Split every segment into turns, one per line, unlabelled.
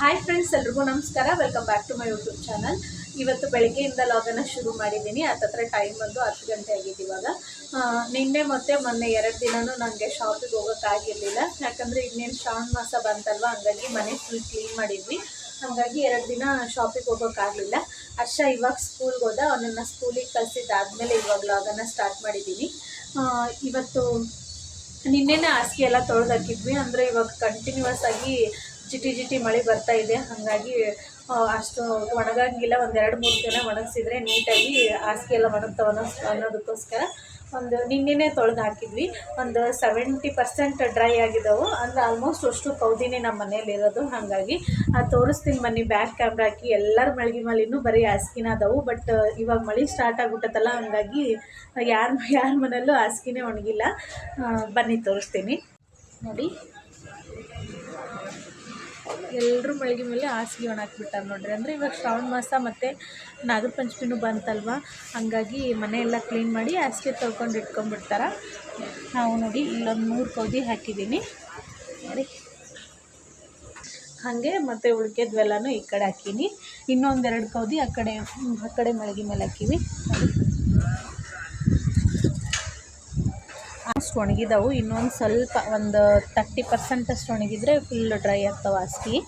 Hi friends ಎಲ್ರಿಗೂ ನಮಸ್ಕಾರ. Welcome back to my YouTube channel ಇವತ್ತು ಬೆಳಗ್ಗೆಯಿಂದ ಲಾಗನ್ನು ಶುರು ಮಾಡಿದ್ದೀನಿ. ಹತ್ತತ್ರ ಟೈಮ್ ಬಂದು ಹತ್ತು ಗಂಟೆ ಆಗಿದೆ ಇವಾಗ. ನಿನ್ನೆ ಮತ್ತು ಮೊನ್ನೆ ಎರಡು ದಿನವೂ ನನಗೆ ಶಾಪಿಗೆ ಹೋಗೋಕ್ಕಾಗಿರಲಿಲ್ಲ ಯಾಕಂದರೆ ಇನ್ನೇನು ಶ್ರಾವಣ ಮಾಸ ಬಂತಲ್ವ, ಹಂಗಾಗಿ ಮನೆ ಫುಲ್ ಕ್ಲೀನ್ ಮಾಡಿದ್ವಿ. ಹಾಗಾಗಿ ಎರಡು ದಿನ ಶಾಪಿಗೆ ಹೋಗೋಕ್ಕಾಗಲಿಲ್ಲ ಹರ್ಷ ಇವಾಗ ಸ್ಕೂಲ್ಗೆ ಹೋದ. ಅವನನ್ನು ಸ್ಕೂಲಿಗೆ ಕಳಿಸಿದ್ದಾದ್ಮೇಲೆ ಇವಾಗ ಲಾಗನ್ನು ಸ್ಟಾರ್ಟ್ ಮಾಡಿದ್ದೀನಿ. ಇವತ್ತು ನಿನ್ನೆನೇ ಹಾಸಿಗೆ ಎಲ್ಲ ತೊಳೆದು ಹಾಕಿದ್ವಿ ಅಂದರೆ ಇವಾಗ ಕಂಟಿನ್ಯೂಸ್ ಆಗಿ ಜಿಟಿ ಜಿಟಿ ಮಳೆ ಬರ್ತಾ ಇದೆ. ಹಾಗಾಗಿ ಅಷ್ಟು ಒಣಗಂಗಿಲ್ಲ. ಒಂದೆರಡು ಮೂರು ದಿನ ಒಣಗಿಸಿದ್ರೆ ನೀಟಾಗಿ ಹಾಸಿಗೆ ಎಲ್ಲ ಒಣಗ್ತಾವ ಅನ್ನೋ ಅನ್ನೋದಕ್ಕೋಸ್ಕರ. ಒಂದು ನಿನ್ನೆನೇ ತೊಳೆದು ಹಾಕಿದ್ವಿ. ಒಂದು ಸೆವೆಂಟಿ ಪರ್ಸೆಂಟ್ ಡ್ರೈ ಆಗಿದ್ದಾವೆ. ಅಂದರೆ ಆಲ್ಮೋಸ್ಟ್ ಅಷ್ಟು ಕೌದಿನೇ ನಮ್ಮ ಮನೇಲಿರೋದು ಹಾಗಾಗಿ ಅದು ತೋರಿಸ್ತೀನಿ ಬನ್ನಿ. ಬ್ಯಾಕ್ ಕ್ಯಾಮ್ರಾ ಹಾಕಿ ಎಲ್ಲರ ಮಳಿಗೆ ಮೇಲಿನೂ ಬರೀ ಹಾಸಿಗೆನ ಅದಾವು. ಬಟ್ ಇವಾಗ ಮಳೆ ಸ್ಟಾರ್ಟ್ ಆಗ್ಬಿಟ್ಟತ್ತಲ್ಲ, ಹಾಗಾಗಿ ಯಾರ ಯಾರ ಮನೆಯಲ್ಲೂ ಹಾಸಿಗೆನೇ ಒಣಗಿಲ್ಲ. ಬನ್ನಿ ತೋರಿಸ್ತೀನಿ. ನೋಡಿ. ಎಲ್ಲರೂ ಮಳಿಗೆ ಮೇಲೆ ಹಾಸಿಗೆ ಒಣಾಕ್ಬಿಟ್ಟಾರೆ ನೋಡಿರಿ. ಅಂದರೆ ಇವಾಗ ಶ್ರಾವಣ ಮಾಸ ಮತ್ತು ನಾಗರ ಪಂಚಮಿನೂ ಬಂತಲ್ವ? ಹಂಗಾಗಿ ಮನೆಯೆಲ್ಲ ಕ್ಲೀನ್ ಮಾಡಿ ಹಾಸಿಗೆ ತೊಳ್ಕೊಂಡು ಇಟ್ಕೊಂಡ್ಬಿಡ್ತಾರೆ? ನಾವು ನೋಡಿ ಇಲ್ಲೊಂದು ಮೂರು ಕೌದಿ ಹಾಕಿದ್ದೀನಿ. ನೋಡಿ ಹಾಗೆ ಮತ್ತು ಉಳ್ಕೆದ್ವೆಲ್ಲನೂ ಈ ಕಡೆ ಹಾಕೀನಿ. ಇನ್ನೊಂದೆರಡು ಕೌದಿ ಆ ಕಡೆ ಆ ಕಡೆ ಮಳಿಗೆ ಮೇಲೆ ಹಾಕೀವಿ. ಅಷ್ಟು ಒಣಗಿದವು. ಇನ್ನೊಂದು ಸ್ವಲ್ಪ ಒಂದು ತರ್ಟಿ ಪರ್ಸೆಂಟ್ ಅಷ್ಟು ಒಣಗಿದ್ರೆ ಫುಲ್ ಡ್ರೈ ಆಗ್ತಾವೆ ಹಾಸಿಗೆ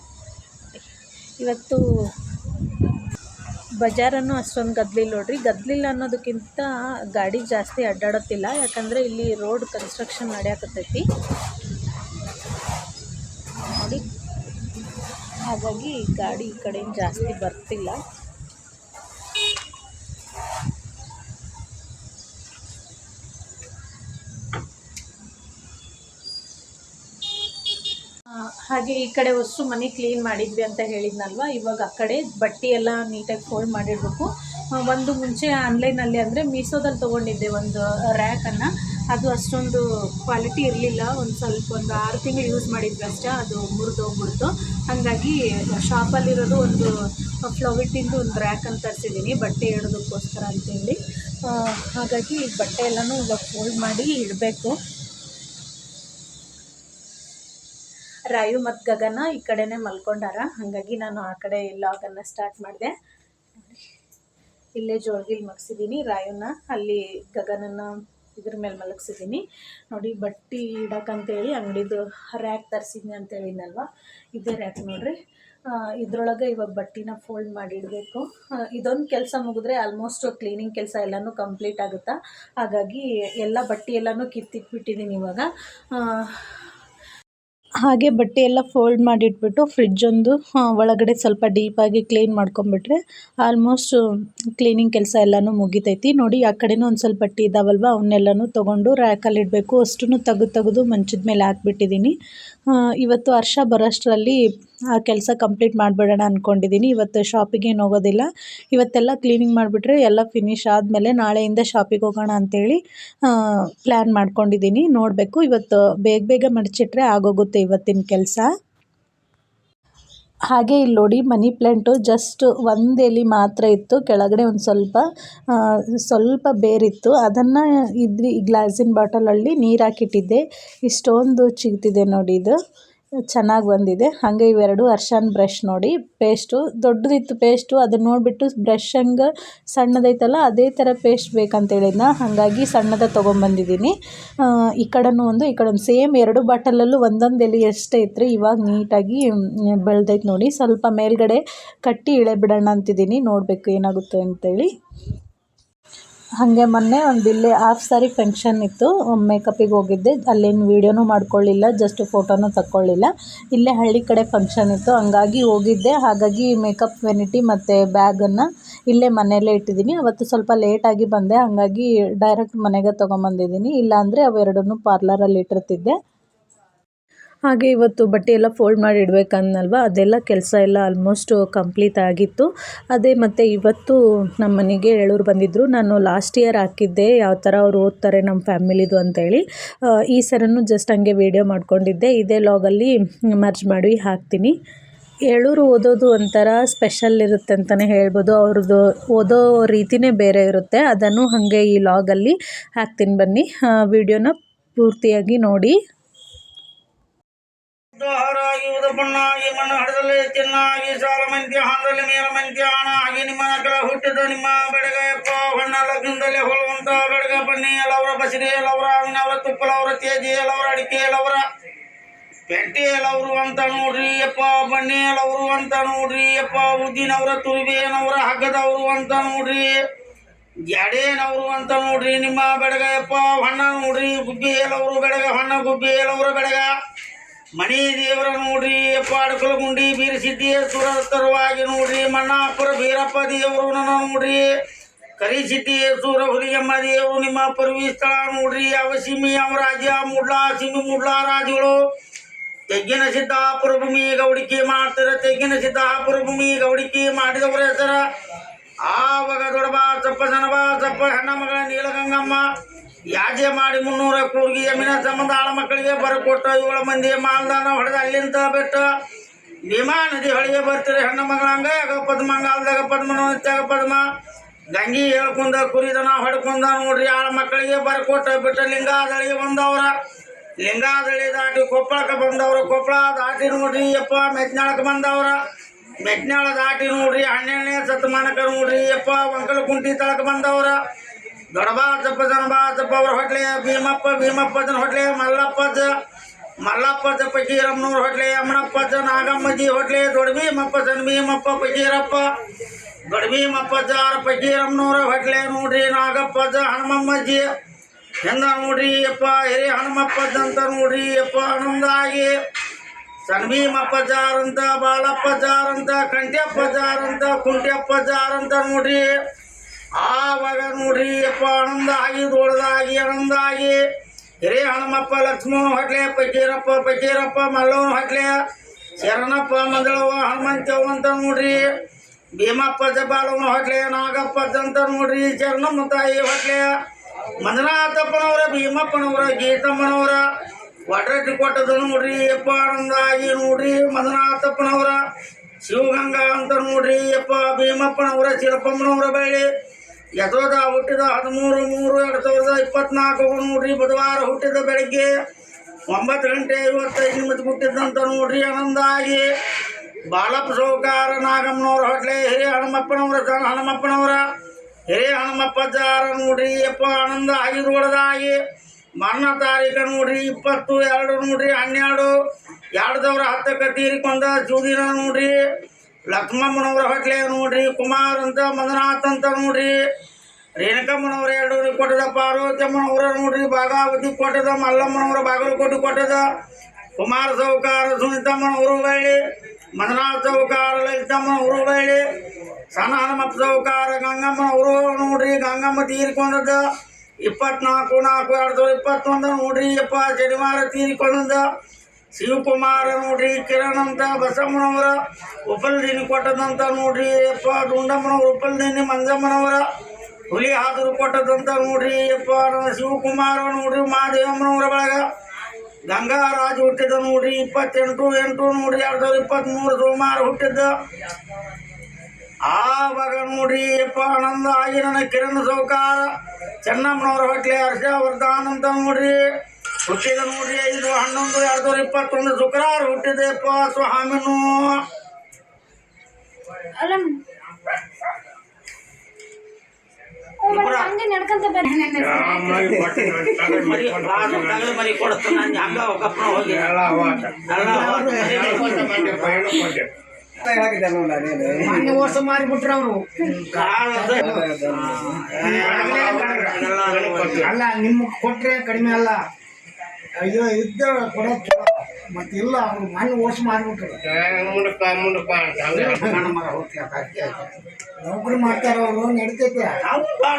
ಇವತ್ತು ಬಜಾರನ್ನು ಅಷ್ಟೊಂದು ಗದ್ದಲಿಲ್ಲ ನೋಡ್ರಿ. ಗದ್ದಲಿಲ್ಲ ಅನ್ನೋದಕ್ಕಿಂತ ಗಾಡಿ ಜಾಸ್ತಿ ಅಡ್ಡಾಡತ್ತಿಲ್ಲ. ಯಾಕಂದರೆ ಇಲ್ಲಿ ರೋಡ್ ಕನ್ಸ್ಟ್ರಕ್ಷನ್ ನಡೆಯಕತ್ತೈತಿ. ನೋಡಿ. ಹಾಗಾಗಿ ಗಾಡಿ ಈ ಕಡೆ ಜಾಸ್ತಿ ಬರ್ತಿಲ್ಲ. ಹಾಗೆ ಈ ಕಡೆ ಹೊಸು ಮನೆ ಕ್ಲೀನ್ ಮಾಡಿದ್ವಿ ಅಂತ ಹೇಳಿದ್ನಲ್ವ? ಇವಾಗ ಆ ಕಡೆ ಬಟ್ಟೆ ಎಲ್ಲ ನೀಟಾಗಿ ಫೋಲ್ಡ್ ಮಾಡಿರಬೇಕು. ಒಂದು ಮುಂಚೆ ಆನ್ಲೈನಲ್ಲಿ ಅಂದರೆ ಮೀಸೋದಲ್ಲಿ ತೊಗೊಂಡಿದ್ದೆ ಒಂದು ರ್ಯಾಕನ್ನು ಅದು ಅಷ್ಟೊಂದು ಕ್ವಾಲಿಟಿ ಇರಲಿಲ್ಲ. ಒಂದು ಸ್ವಲ್ಪ ಒಂದು ಆರು ತಿಂಗಳು ಯೂಸ್ ಮಾಡಿದ್ವಿ ಅಷ್ಟೇ. ಅದು ಮುರಿದೋಗ್ಬಿಡ್ತು ಹಾಗಾಗಿ ಶಾಪಲ್ಲಿರೋದು ಒಂದು ಫ್ಲವಿಟ್ಟಿಂದು ಒಂದು ರ್ಯಾಕ್ ಅಂತ ತರಿಸಿದ್ದೀನಿ, ಬಟ್ಟೆ ಇಡೋದಕ್ಕೋಸ್ಕರ ಅಂತೇಳಿ. ಹಾಗಾಗಿ ಬಟ್ಟೆ ಎಲ್ಲನೂ ಇವಾಗ ಫೋಲ್ಡ್ ಮಾಡಿ ಇಡಬೇಕು. ರಾಯು ಮತ್ತು ಗಗನ ಈ ಕಡೆನೇ ಮಲ್ಕೊಂಡಾರ. ಹಾಗಾಗಿ ನಾನು ಆ ಕಡೆ ಲಾಗನ್ನು ಸ್ಟಾರ್ಟ್ ಮಾಡಿದೆ. ಇಲ್ಲೇ ಜೋಳಗಿಲ್ ಮಗ್ಸಿದ್ದೀನಿ ರಾಯುನ ಅಲ್ಲಿ ಗಗನನ ಇದ್ರ ಮೇಲೆ ಮಲಗಿಸಿದ್ದೀನಿ ನೋಡಿ, ಬಟ್ಟೆ ಇಡೋಕ್ಕಂತೇಳಿ ಅಂಗಡಿದು ರ್ಯಾಕ್ ತರಿಸಿದ್ನಿ ಅಂತ ಇದೇ ರ್ಯಾಕ್ ನೋಡ್ರಿ. ಇದರೊಳಗೆ ಇವಾಗ ಬಟ್ಟಿನ ಫೋಲ್ಡ್ ಮಾಡಿ ಇಡಬೇಕು ಇದೊಂದು ಕೆಲಸ ಮುಗಿದ್ರೆ ಆಲ್ಮೋಸ್ಟ್ ಕ್ಲೀನಿಂಗ್ ಕೆಲಸ ಎಲ್ಲನೂ ಕಂಪ್ಲೀಟ್ ಆಗುತ್ತಾ? ಹಾಗಾಗಿ ಎಲ್ಲ ಬಟ್ಟೆ ಎಲ್ಲನೂ ಕಿತ್ತಿಟ್ಬಿಟ್ಟಿದ್ದೀನಿ ಇವಾಗ. ಹಾಗೆ ಬಟ್ಟೆ ಎಲ್ಲ ಫೋಲ್ಡ್ ಮಾಡಿಟ್ಬಿಟ್ಟು ಫ್ರಿಡ್ಜ್ ಒಂದು ಒಳಗಡೆ ಸ್ವಲ್ಪ ಡೀಪಾಗಿ ಕ್ಲೀನ್ ಮಾಡ್ಕೊಂಬಿಟ್ರೆ ಆಲ್ಮೋಸ್ಟ್ ಕ್ಲೀನಿಂಗ್ ಕೆಲಸ ಎಲ್ಲನೂ ಮುಗಿತೈತಿ. ನೋಡಿ, ಆ ಕಡೆನೂ ಒಂದು ಸ್ವಲ್ಪ ಬಟ್ಟೆ ಇದ್ದಾವಲ್ವ ಅವನ್ನೆಲ್ಲನೂ ತೊಗೊಂಡು ರ್ಯಾಕಲ್ಲಿ ಇಡಬೇಕು ಅಷ್ಟನ್ನು ತೆಗೆದು ತೆಗೆದು ಮಂಚದ ಮೇಲೆ ಹಾಕ್ಬಿಟ್ಟಿದ್ದೀನಿ ಇವತ್ತು ಹರ್ಷ ಬರೋಷ್ಟರಲ್ಲಿ ಆ ಕೆಲಸ ಕಂಪ್ಲೀಟ್ ಮಾಡಿಬಿಡೋಣ ಅಂದ್ಕೊಂಡಿದ್ದೀನಿ ಇವತ್ತು ಶಾಪಿಗೆ ಏನು ಹೋಗೋದಿಲ್ಲ. ಇವತ್ತೆಲ್ಲ ಕ್ಲೀನಿಂಗ್ ಮಾಡಿಬಿಟ್ರೆ ಎಲ್ಲ ಫಿನಿಶ್ ಆದಮೇಲೆ ನಾಳೆಯಿಂದ ಶಾಪಿಗೆ ಹೋಗೋಣ ಅಂತೇಳಿ ಪ್ಲ್ಯಾನ್ ಮಾಡ್ಕೊಂಡಿದ್ದೀನಿ ನೋಡಬೇಕು. ಇವತ್ತು ಬೇಗ ಬೇಗ ಮಡಚಿಟ್ರೆ ಆಗೋಗುತ್ತೆ ಇವತ್ತಿನ ಕೆಲಸ. ಹಾಗೆ ಇಲ್ಲಿ ನೋಡಿ, ಮನಿ ಪ್ಲ್ಯಾಂಟು ಜಸ್ಟ್ ಒಂದು ಎಲೆ ಮಾತ್ರ ಇತ್ತು. ಕೆಳಗಡೆ ಒಂದು ಸ್ವಲ್ಪ ಸ್ವಲ್ಪ ಬೇರಿತ್ತು. ಅದನ್ನು ಇದ್ರಿ ಗ್ಲಾಸಿನ ಬಾಟಲಲ್ಲಿ ನೀರು ಹಾಕಿಟ್ಟಿದ್ದೆ. ಇಷ್ಟೊಂದು ಚಿಗ್ತಿದೆ ನೋಡಿ ಇದು. ಚೆನ್ನಾಗಿ ಬಂದಿದೆ. ಹಾಗೆ ಇವೆರಡು ಅರ್ಶನ್ ಬ್ರಷ್ ನೋಡಿ, ಪೇಸ್ಟು, ದೊಡ್ಡದಿತ್ತು ಪೇಸ್ಟು, ಅದನ್ನು ನೋಡಿಬಿಟ್ಟು ಬ್ರಷ್ ಹಂಗೆ ಸಣ್ಣದೈತಲ್ಲ, ಅದೇ ಥರ ಪೇಸ್ಟ್ ಬೇಕಂತೇಳಿದ್ನ, ಹಾಗಾಗಿ ಸಣ್ಣದ ತೊಗೊಂಬಂದಿದ್ದೀನಿ. ಈ ಕಡೆನೂ ಒಂದು, ಈ ಕಡೆ ಸೇಮ್ ಎರಡು ಬಾಟಲಲ್ಲೂ ಒಂದೊಂದು ಎಲೆ ಎಷ್ಟೇ ಇತ್ತು ಇವಾಗ ನೀಟಾಗಿ ಬೆಳೆದೈತೆ ನೋಡಿ. ಸ್ವಲ್ಪ ಮೇಲ್ಗಡೆ ಕಟ್ಟಿ ಇಳೆ ಬಿಡೋಣ ಅಂತಿದ್ದೀನಿ, ನೋಡಬೇಕು ಏನಾಗುತ್ತೆ ಅಂತೇಳಿ. ಹಾಗೆ ಮೊನ್ನೆ ಒಂದು ಇಲ್ಲಿ ಹಾಫ್ ಸಾರಿ ಫಂಕ್ಷನ್ ಇತ್ತು. ಮೇಕಪ್ಪಿಗೆ ಹೋಗಿದ್ದೆ. ಅಲ್ಲೇನು ವೀಡಿಯೋನೂ ಮಾಡ್ಕೊಳ್ಳಿಲ್ಲ ಜಸ್ಟ್ ಫೋಟೋನೂ ತಕ್ಕೊಳ್ಳಿಲ್ಲ. ಇಲ್ಲೇ ಹಳ್ಳಿ ಕಡೆ ಫಂಕ್ಷನ್ ಇತ್ತು. ಹಂಗಾಗಿ ಹೋಗಿದ್ದೆ. ಹಾಗಾಗಿ ಮೇಕಪ್ ವೆನಿಟಿ ಮತ್ತು ಬ್ಯಾಗನ್ನು ಇಲ್ಲೇ ಮನೆಯಲ್ಲೇ ಇಟ್ಟಿದ್ದೀನಿ. ಅವತ್ತು ಸ್ವಲ್ಪ ಲೇಟಾಗಿ ಬಂದೆ. ಹಾಗಾಗಿ ಡೈರೆಕ್ಟ್ ಮನೆಗೆ ತೊಗೊಂಬಂದಿದ್ದೀನಿ. ಇಲ್ಲಾಂದರೆ ಅವೆರಡನ್ನೂ ಪಾರ್ಲರಲ್ಲಿ ಇಟ್ಟಿರ್ತಿದ್ದೆ. ಹಾಗೆ ಇವತ್ತು ಬಟ್ಟೆ ಎಲ್ಲ ಫೋಲ್ಡ್ ಮಾಡಿ ಇಡಬೇಕನ್ನಲ್ವ? ಅದೆಲ್ಲ ಕೆಲಸ ಎಲ್ಲ ಆಲ್ಮೋಸ್ಟ್ ಕಂಪ್ಲೀಟ್ ಆಗಿತ್ತು. ಅದೇ ಮತ್ತು ಇವತ್ತು ನಮ್ಮ ಮನೆಗೆ ಎಳೂರು ಬಂದಿದ್ದರು ನಾನು ಲಾಸ್ಟ್ ಇಯರ್ ಹಾಕಿದ್ದೆ, ಯಾವ ಥರ ಅವ್ರು ಓದ್ತಾರೆ ನಮ್ಮ ಫ್ಯಾಮಿಲಿದು ಅಂತೇಳಿ. ಈ ಸರನು ಜಸ್ಟ್ ಹಂಗೆ ವೀಡಿಯೋ ಮಾಡ್ಕೊಂಡಿದ್ದೆ. ಇದೇ ಲಾಗಲ್ಲಿ ಮರ್ಜ್ ಮಾಡಿ ಹಾಕ್ತೀನಿ. ಎಳೂರು ಓದೋದು ಒಂಥರ ಸ್ಪೆಷಲ್ ಇರುತ್ತೆ ಅಂತಲೇ ಹೇಳ್ಬೋದು. ಅವ್ರದ್ದು ಓದೋ ರೀತಿನೇ ಬೇರೆ ಇರುತ್ತೆ. ಅದನ್ನು ಹಾಗೆ ಈ ಲಾಗಲ್ಲಿ ಹಾಕ್ತೀನಿ ಬನ್ನಿ. ವಿಡಿಯೋನ ಪೂರ್ತಿಯಾಗಿ ನೋಡಿ.
ಉದ್ದಾಹಾರಾಗಿ ಉದಪಣ್ಣಾಗಿ ಮಣ್ಣು ಹಡದಲ್ಲಿ ಚೆನ್ನಾಗಿ ಸಾಲ ಮಂತ್ಯ ಹಾಂದಲ್ಲಿ ಮೇಲ ಮಂತ್ಯ ಹಣ ಆಗಿ ನಿಮ್ಮ ನಕಲ ಹುಟ್ಟಿದ ನಿಮ್ಮ ಬೆಳಗಯಪ್ಪ ಹೊಣ್ಣ ಲಗ್ನದಲ್ಲಿ ಹೊಲುವಂತ ಬೆಡಗ ಬನ್ನಿ ಎಲ್ಲವರ ಬಸಿರಿ, ಎಲ್ಲವರ ಅವಿನವರ ತುಪ್ಪಲವರ ತೇಜಿ, ಎಲ್ಲವರ ಅಡಿಕೆ, ಎಲ್ಲವರ ಪೆಟ್ಟಿ, ಎಲ್ಲವರು ಅಂತ ನೋಡ್ರಿ ಯಪ್ಪ ಬನ್ನಿ, ಎಲ್ಲವರು ಅಂತ ನೋಡ್ರಿ ಯಪ್ಪ ಉದ್ದಿನವರ, ತುರುಬೇನವರ, ಹಗ್ಗದವರು ಅಂತ ನೋಡ್ರಿ ಜಡೇನವರು ಅಂತ ನೋಡ್ರಿ, ನಿಮ್ಮ ಬೆಳಗಯಪ್ಪ ಹಣ್ಣ ನೋಡ್ರಿ, ಗುಬ್ಬಿ ಎಲ್ಲವರು ಬೆಳಗ ಹೊಣ್ಣ, ಗುಬ್ಬಿ ಎಲ್ಲವರು ಬೆಳಗ ಮಣಿ ದೇವರ ನೋಡ್ರಿ ಯಪ್ಪ ಗುಂಡಿ ಬೀರಸಿದ್ದಿ ಸುರತರವಾಗಿ ನೋಡ್ರಿ, ಮಣ್ಣಾಪುರ ಬೀರಪ್ಪ ದೇವರು ನನ್ನ ನೋಡ್ರಿ. ಕರಿಸಿದ್ದಿ ಸೂರ ಹುಲಿಯಮ್ಮ ದೇವರು ನಿಮ್ಮ ಪರ್ವಿ ಸ್ಥಳ ನೋಡ್ರಿ. ಯಾವ ಸಿಮಿ ಅವ ರಾಜ್ಯ ಮುಡ್ಲಾ ಸಿಮಿ ಮುಡ್ಲಾ ರಾಜುಗಳು ತೆಗ್ಗಿನ ಸಿದ್ದಾಪುರ ಭೂಮಿ ಗೌಡಿಕೆ ಮಾಡ್ತಾರೆ, ತೆಗ್ಗಿನ ಸಿದ್ದಾಪುರ ಭೂಮಿ ಗೌಡಿಕೆ ಮಾಡಿದವರ ಹೆಸರ. ಆವಾಗ ದೊಡಬ ಸಪ್ಪ ಸನಬ ಸಪ್ಪ, ಹೆಣ್ಣ ಮಗಳ ನೀಲಗಂಗಮ್ಮ. ಯಾಜೆ ಮಾಡಿ ಮುನ್ನೂರ ಕೂರ್ಗಿ ಎಮ್ಮಿನ ಸಂಬಂಧ ಆಳ ಮಕ್ಕಳಿಗೆ ಬರಕೊಟ್ಟ ಏಳು ಮಂದಿ ಮಾಲ್ದಾನ ಹೊಡೆದ ಅಲ್ಲಿಂದ ಬೆಟ್ಟ ಭೀಮಾ ನದಿ ಹೊಳಿಗೆ ಬರ್ತೀರಿ ಹೆಣ್ಣು ಮಗಳ ಹಂಗ? ಪದ್ಮಂಗಾಲದಾಗ ಪದ್ಮ ನಿತ್ಯಾಗ ಪದ್ಮ? ಗಂಗಿ ಹೇಳ್ಕೊಂಡ ಕುರಿದನ ಹೊಡ್ಕೊಂಡ ನೋಡ್ರಿ ಆಳ ಮಕ್ಕಳಿಗೆ ಬರಕೊಟ್ಟ ಬಿಟ್ಟ ಲಿಂಗಾದಳಿಗೆ ಬಂದವ್ರ. ಲಿಂಗಾದಳಿ ದಾಟಿ ಕೊಪ್ಪಳಕ್ಕೆ ಬಂದವ್ರ, ಕೊಪ್ಪಳ ದಾಟಿ ನೋಡ್ರಿ ಯಪ್ಪ ಮೆಟ್ನಾಳಕ್ಕೆ ಬಂದವ್ರ. ಮೆಟ್ನಾಳ ದಾಟಿ ನೋಡ್ರಿ ಹನ್ನೆರಡನೇ ಶತಮಾನಕ್ಕೆ ನೋಡ್ರಿ ಯಪ್ಪ ಒಂಕಲ ಕುಂಟಿ ತಳಕ್ಕೆ ಬಂದವ್ರ. ದೊಡಬಾ ತಪ್ಪ ಜನಬಾ ತಪ್ಪ ಅವ್ರ ಹೊಟ್ಲೆ ಭೀಮಪ್ಪ ಭೀಮಪ್ಪಜನ ಹೊಟ್ಲೆ ಮಲ್ಲಪ್ಪಜ ಮಲ್ಲಪ್ಪಜ ಪಕೀರಮ್ಮನವ್ರ ಹೊಟ್ಲೆ ಅಮ್ಮನಪ್ಪಜ ನಾಗಮ್ಮಜಿ ಹೊಟ್ಲೆ ದೊಡ್ಡ ಭೀಮಪ್ಪ ಸಣ್ಣ ಭೀಮಪ್ಪ ಪಕೀರಪ್ಪ ದೊಡ್ಡ ಭೀಮಪ್ಪಜ ಪಕೀರಮ್ಮನವ್ರ ಹೊಟ್ಲೆ ನೋಡ್ರಿ ನಾಗಪ್ಪಜ ಹನುಮಮ್ಮಜ್ಜಿ ಹೆಂಗ ನೋಡ್ರಿ ಯಪ್ಪ ಹಿರಿ ಹನುಮಪ್ಪಜ ಅಂತ ನೋಡ್ರಿ ಯಪ್ಪ ಹನುಮದಾಗಿ ಸಣ್ಣ ಭೀಮಪ್ಪ ಜಾರ್ ಅಂತ ಬಾಳಪ್ಪ ಜಾರ್ ಅಂತ ಕಂಟ್ಯಪ್ಪ ಜಾರ್ ಅಂತ ಕುಂಟ್ಯಪ್ಪ ಜಾರ್ ಅಂತ ನೋಡ್ರಿ ಆವಾಗ ನೋಡ್ರಿ, ಯಪ್ಪ, ಆನಂದಾಗಿ ದೊಡ್ಡದಾಗಿ ಆನಂದಾಗಿ. ಹಿರೇ ಹನುಮಪ್ಪ, ಲಕ್ಷ್ಮಣ ಹೊಟ್ಲೆ ಪಕೀರಪ್ಪ ಪಕೀರಪ್ಪ ಮಲ್ಲವನ ಹೊಟ್ಲೆ ಶರಣಪ್ಪ ಮಂಗಳವ ಹನುಮಂತವ್ ಅಂತ ನೋಡ್ರಿ. ಭೀಮಪ್ಪ ಜಬಾಲವನ ಹೊಟ್ಲೆ ನಾಗಪ್ಪ ಅಂತ ನೋಡ್ರಿ. ಶರಣಮ್ಮ ತಾಯಿ ಹೊಟ್ಲೆ ಮಂಜುನಾಥಪ್ಪನವರ, ಭೀಮಪ್ಪನವರ, ಗೀತಮ್ಮನವರ. ಒಡ್ರಟ್ಟಿ ಕೊಟ್ಟದ ನೋಡ್ರಿ, ಯಪ್ಪ, ಆನಂದಾಗಿ ನೋಡ್ರಿ. ಮಂಜುನಾಥಪ್ಪನವರ, ಶಿವಗಂಗಾ ಅಂತ ನೋಡ್ರಿ. ಯಪ್ಪ, ಭೀಮಪ್ಪನವರ, ಶಿರಪ್ಪಮ್ಮನವರ ಬೆಳ್ಳಿ. ಯಥೋದ ಹುಟ್ಟಿದ ಹದಿಮೂರು ಮೂರು ಎರಡು ಸಾವಿರದ ಇಪ್ಪತ್ನಾಲ್ಕು ನೋಡ್ರಿ, ಬುಧವಾರ ಹುಟ್ಟಿದ ಬೆಳಗ್ಗೆ ಒಂಬತ್ತು ಗಂಟೆ ಐವತ್ತೈದು ನಿಮಿಷ ಹುಟ್ಟಿದ್ದಂತ ನೋಡ್ರಿ ಆನಂದಾಗಿ ಬಾಲಪ್ಪ ಸೌಕಾರ ನಾಗಮ್ಮನವ್ರ ಹೊಟ್ಲೆ, ಹಿರಿಯ ಹನುಮಪ್ಪನವರ ಹನುಮಪ್ಪನವರ, ಹಿರಿಯ ಹನುಮಪ್ಪ ಜಾರ ನೋಡ್ರಿ, ಯಪ್ಪ ಆನಂದ ಆಗಿರೋಳದಾಗಿ ಮರಣ ತಾರೀಕು ನೋಡ್ರಿ, ಇಪ್ಪತ್ತು ಎರಡು ನೋಡ್ರಿ, ಹನ್ನೆರಡು. ಎರಡು ಸಾವಿರ ಹತ್ತಕ್ಕೆ ತೀರಿಕೊಂಡ ಜೂದಿನ ನೋಡ್ರಿ. ಲಕ್ಷ್ಮಮ್ಮನವ್ರ ಹೊಟ್ಲೆ ನೋಡ್ರಿ ಕುಮಾರ್ ಅಂತ ಮಂಜುನಾಥ್ ಅಂತ ನೋಡ್ರಿ. ರೇಣುಕಮ್ಮನವ್ರ ಎರಡು ಕೊಟ್ಟದ, ಪಾರ್ವತಿಯಮ್ಮನವ್ರ ನೋಡ್ರಿ, ಭಾಗಾವತಿ ಕೊಟ್ಟದ, ಮಲ್ಲಮ್ಮನವ್ರ ಬಾಗಲಕೋಟೆ ಕೊಟ್ಟದ, ಕುಮಾರ ಸೌಕಾರ, ಸುನಿತಮ್ಮನವರು ಬಳ್ಳಿ ಮಂಜುನಾಥ್ ಸೌಕಾರ, ಲಲಿತಮ್ಮನವರು ಬಳ್ಳಿ ಸಣ್ಣ ಹನುಮಪ್ಪ ಸೌಕಾರ, ಗಂಗಮ್ಮನವರು ನೋಡ್ರಿ, ಗಂಗಮ್ಮ ತೀರಿಕೊಂಡದ, ಇಪ್ಪತ್ನಾಲ್ಕು, ನಾಲ್ಕು, ಎರಡು ಸಾವಿರದ ಇಪ್ಪತ್ತೊಂದು ನೋಡ್ರಿ ಯಪ್ಪ ಶನಿವಾರ ತೀರಿಕೊಂಡದ ಶಿವಕುಮಾರ ನೋಡ್ರಿ ಕಿರಣ್ ಅಂತ ಬಸಮ್ಮನವರ ಉಪಲ್ದಿನಿ ಕೊಟ್ಟದಂತ ನೋಡ್ರಿ, ಯಪ್ಪ, ದುಂಡಮ್ಮನವ್ರ ಉಪಲ್ದಿನಿ ಮಂಜಮ್ಮನವರ, ಹುಲಿ ಹಾದರು ಕೊಟ್ಟದಂತ ನೋಡ್ರಿ, ಯಪ್ಪ ಶಿವಕುಮಾರ ನೋಡ್ರಿ, ಮಹಾದೇವಮ್ಮನವರ ಬಳಗ. ಗಂಗಾರಾಜ್ ಹುಟ್ಟಿದ ನೋಡ್ರಿ, ಇಪ್ಪತ್ತೆಂಟು, ಎಂಟು ನೋಡ್ರಿ, ಎರಡು ಸಾವಿರದ ಇಪ್ಪತ್ತ್ಮೂರು ಸೋಮವಾರ ಹುಟ್ಟಿದ್ದ. ಆವಾಗ ನೋಡ್ರಿ, ಯಪ್ಪ, ಆನಂದ ಆಗಿ ನನ್ನ ಕಿರಣ್ ಸೌಕಾರ, ಚೆನ್ನಮ್ಮನವ್ರ ಹೊಟ್ಲೆ ಹರ್ಷವರ್ಧನ್ ಅಂತ ನೋಡ್ರಿ. ಹುಟ್ಟಿದ ನೋಡ್ರಿ ಐದು ಹನ್ನೊಂದು ಎರಡು ಸಾವಿರ ಇಪ್ಪತ್ತೊಂದು ಶುಕ್ರವಾರ ಹುಟ್ಟಿದೆ ಸ್ವಾಮಿನು. ಮರಿ ಕೊಡ್ತಾನೆ ಹಂಗ ಹೋಗಿ.
ವರ್ಷ ಮಾರಿಬಿಟ್ರು ಅವರು. ಅಲ್ಲ ನಿಮ್ಗೆ ಕೊಟ್ರೆ ಕಡಿಮೆ ಅಲ್ಲ. ಅಯ್ಯೋ ಇದ್ದ ಕೊಡೋದು ಚಲೋ ಮತ್ತೆ ಇಲ್ಲ ಅವ್ರು ಮಣ್ಣು ವರ್ಷ
ಮಾಡ್ಬಿಟ್ರು
ನೌಕರಿ ಮಾಡ್ತಾರ ಅವರು ನಡಿತೈತೆ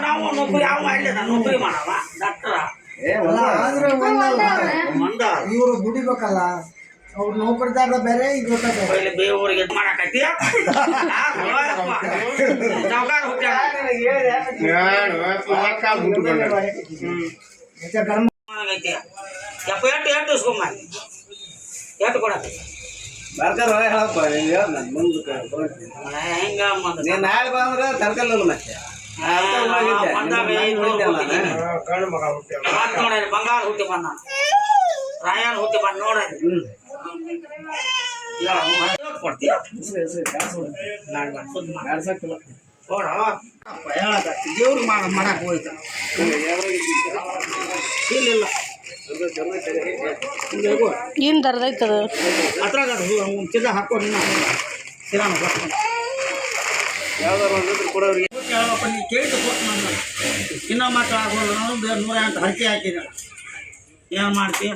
ನಾವು ನೌಕರಿ ಯಾವ ಮಾಡಲಿಲ್ಲ ನೌಕರಿ ಮಾಡವ ಡಾಕ್ಟರ
ಆದ್ರೆ ಇವರು ದುಡಿಬೇಕಲ್ಲ ಅವ್ರು ನೌಕರಿದಾಗ ಬೇರೆ ಇದು
ಬೇವರಿಗೆ ಮಾಡಕತ್ತಿ ನನಗೈತಿ ಎಪ್ಪ ಎಷ್ಟು ಎಷ್ಟು ಇಸ್ಕೊಂಬ ಎಷ್ಟು ಕೊಡ.
ಬರ್ತಾರ ಹೇಳಪ್ಪ ಮುಂದಕ್ಕೆ
ಹೆಂಗ ಹಿಂಗಮ್ಮ
ನೀನ್ ನಾಳೆ ಬಂದ್ರೆ ತರ್ಕಲ್ಲ ಮತ್ತೆ.
ನೋಡ್ರಿ ಬಂಗಾರ ಹುಟ್ಟಿ ಬಂದ. ರಾಯನ್ ಹುಟ್ಟಿ ಬಂದ ನೋಡ್ರಿ ಕೊಡ್ತೀಯ ದೇವ್ರಿಗೆ ಮಾಡ ಮಾಡಕ್ಕೆ ಹೋಯ್ತು ಇಲ್ಲ
ಏನು ದರ್ದೈತದ
ಅದ್ರಾಗ ಚಿಲ್ಲ ಹಾಕೊಂಡು ಸಿರಾಣ ಬರ್ಕೊಂಡು
ಯಾವ್ದಾರು ಒಂದು ಕೊಡೋರಿಗೆ
ಕೇಳಪ್ಪ ನೀ ಕೇಳಿದ ಕೊಟ್ಟು ನಾನು ಇನ್ನೂ ಮಕ್ಕಳು ಆಗೋಲ್ಲ ನಾನು ಬೇರೆ ನೂರ ಅಂತ ಹರಕೆ ಹಾಕಿದೆ ಏನು ಮಾಡ್ತೀಯ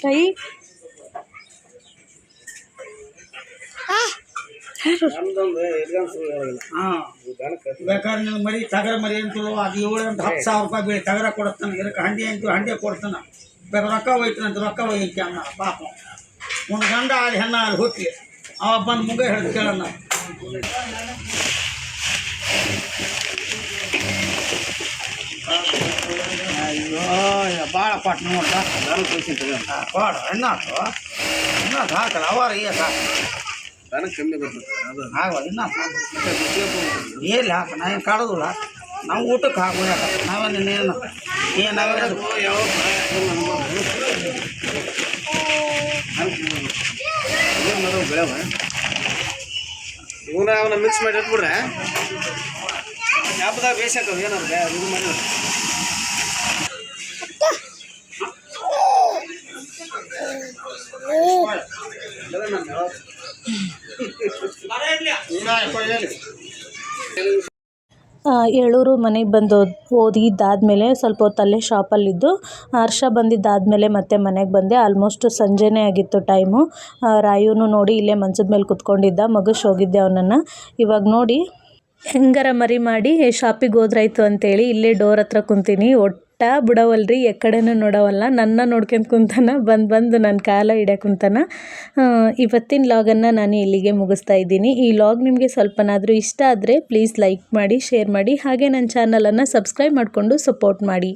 ಕೈ
ಬೇಕಾದ್ರೆ ನಿನ್ ಮರಿ ತಗರ ಮರಿ ಅಂತಲೋ ಅದು ಏಳು ಅಂತ ಹತ್ತು ಸಾವಿರ ರೂಪಾಯಿ ಬೀಳಿ ತಗರ ಕೊಡ್ತಾನೆ. ಇದಕ್ಕೆ ಹಂಡಿ ಅಂತೀವಿ ಹಂಡಿ ಕೊಡ್ತಾನೆ. ಬೇಕಾದ್ರೆ ರೊಕ್ಕ ಒಯ್ತಾನೆ ಅಂತ ರೊಕ್ಕ ಒಯ್ಯಕ್ಕೆ ಅನ್ನ ಪಾಪ. ಒಂದು ಗಂಡ ಅಲ್ಲಿ ಹೆಣ್ಣ ಅಲ್ಲಿ ಹುಟ್ಟಿ ಅವ ಬಂದು ಮುಗ ಹಿಡಿದು ಕೇಳಣ್ಣ ಅಯ್ಯೋ ಭಾಳ
ಪಾಟ್ ನೋಡ್ತಾ.
ಕೊಡ ಎಣ್ಣಾತು ಎಣ್ಣಾತು ಹಾಕಲ್ಲ ಅವಾರ ಏ ಸಾಕು.
ನನಗೆ ಕಮ್ಮಿ ಬರ್ತದೆ ಅದು
ಆಗ ಇನ್ನಾತು ಎಲ್ಲಿ ಹಾಕ ನಾ ಏನು ಕಾಡೋದಿಲ್ಲ ನಾವು ಊಟಕ್ಕೆ ಹಾಕೋ ಯಾಕೆ ನಾವೇನು ಏನು ಏನು ನಾವೆಲ್ಲ
ಯಾವ ಬೆಳೆವ ಇವನ್ನ ಅವನ್ನ ಮಿಕ್ಸ್ ಮಾಡಿ ಇಟ್ಬಿಡ್ರೆ ಹಬ್ಬದಾಗ ಬೇಯಿಸಾಕವು ಏನಾರು ಬೇ ಇದು ಮಾಡಿ
ಆ, ಏಳೂರು ಮನೆಗೆ ಬಂದು ಓದಿದ್ದಾದಮೇಲೆ ಸ್ವಲ್ಪ ಹೊತ್ತು ಅಲ್ಲೇ ಶಾಪಲ್ಲಿದ್ದು, ಹರ್ಷ ಬಂದಿದ್ದಾದಮೇಲೆ ಮತ್ತೆ ಮನೆಗೆ ಬಂದೆ. ಆಲ್ಮೋಸ್ಟ್ ಸಂಜೆನೇ ಆಗಿತ್ತು ಟೈಮು ರಾಯುನು ನೋಡಿ ಇಲ್ಲೇ ಮಂಚದ ಮೇಲೆ ಕುತ್ಕೊಂಡಿದ್ದ ಮಗಸ್ ಹೋಗಿದ್ದೆ ಅವನನ್ನು. ಇವಾಗ ನೋಡಿ ಹೆಂಗಾರ ಮರಿ ಮಾಡಿ ಶಾಪಿಗೆ ಹೋದ್ರಾಯ್ತು ಅಂತೇಳಿ ಇಲ್ಲೇ ಡೋರ್ ಹತ್ರ ಕುಂತೀನಿ. ಒಟ್ಟ ಬಿಡವಲ್ರಿ ಎಕ್ಕಡೆನೂ ನೋಡವಲ್ಲ. ನನ್ನ ನೋಡ್ಕೊಂತ ಕುಂತಾನ, ಬಂದು ಬಂದು ನನ್ನ ಕಾಲ ಹಿಡ್ಯಾ ಕುಂತಾನ. ಇವತ್ತಿನ ಲಾಗನ್ನು ನಾನು ಇಲ್ಲಿಗೆ ಮುಗಿಸ್ತಾ ಇದ್ದೀನಿ. ಈ ಲಾಗ್ ನಿಮಗೆ ಸ್ವಲ್ಪನಾದರೂ ಇಷ್ಟ ಆದರೆ ಪ್ಲೀಸ್ ಲೈಕ್ ಮಾಡಿ, ಶೇರ್ ಮಾಡಿ. ಹಾಗೆ ನನ್ನ ಚಾನಲನ್ನು ಸಬ್ಸ್ಕ್ರೈಬ್ ಮಾಡಿಕೊಂಡು ಸಪೋರ್ಟ್ ಮಾಡಿ.